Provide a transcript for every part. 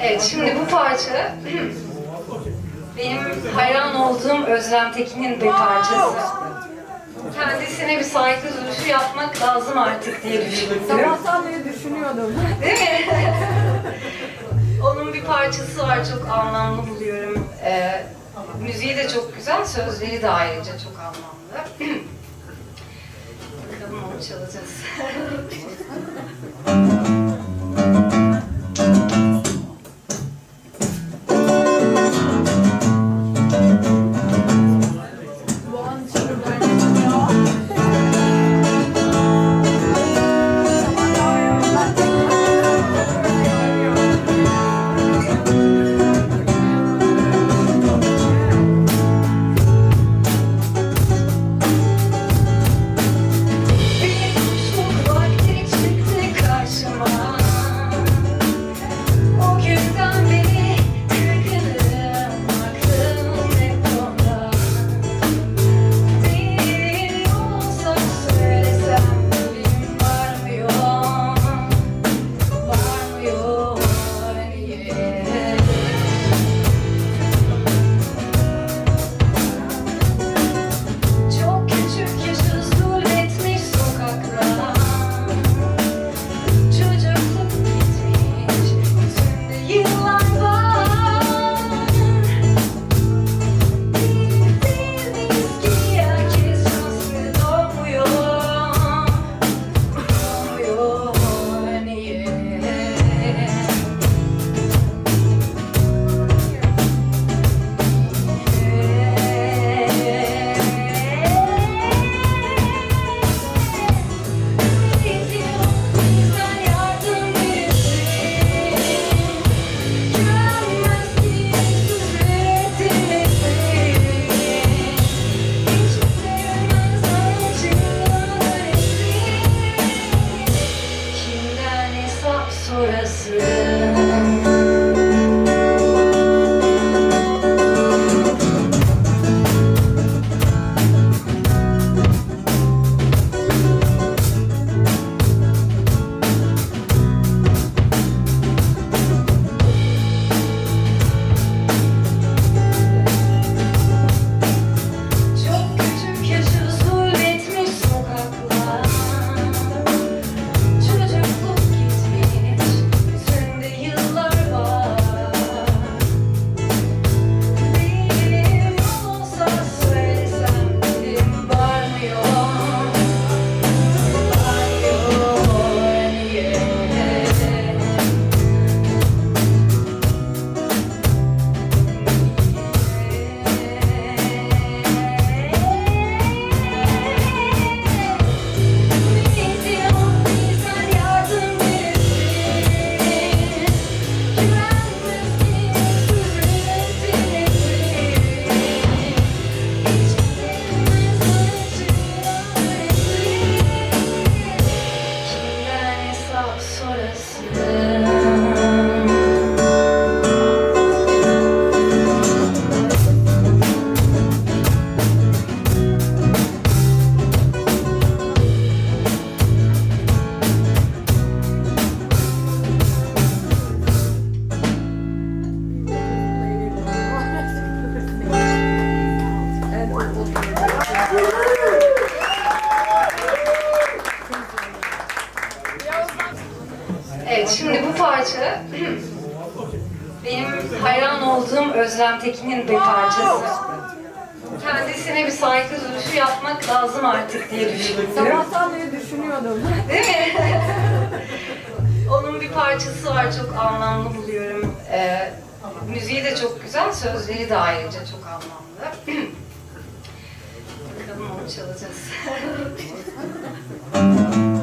Evet, şimdi bu parça benim hayran olduğum Özlem Tekin'in bir parçası. Kendisine bir saygı duruşu yapmak lazım artık diye düşündüm. Sabahtan beri düşünüyordum. Değil mi? Onun bir parçası var, çok anlamlı buluyorum. Ee, müziği de çok güzel, sözleri de ayrıca çok anlamlı. Bakalım onu çalacağız. solace. Evet, şimdi bu parça benim hayran olduğum Özlem Tekin'in bir parçası. Kendisine bir saygı duruşu yapmak lazım artık diye düşündüm. Sabahtan beri düşünüyordum. Değil mi? Onun bir parçası var, çok anlamlı buluyorum. Ee, müziği de çok güzel, sözleri de ayrıca çok anlamlı. Bakalım onu çalacağız.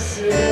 是。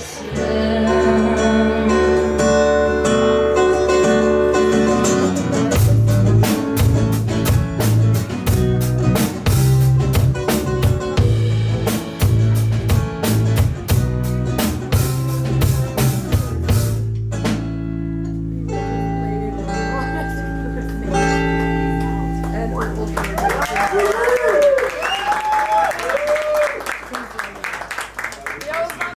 Christmas.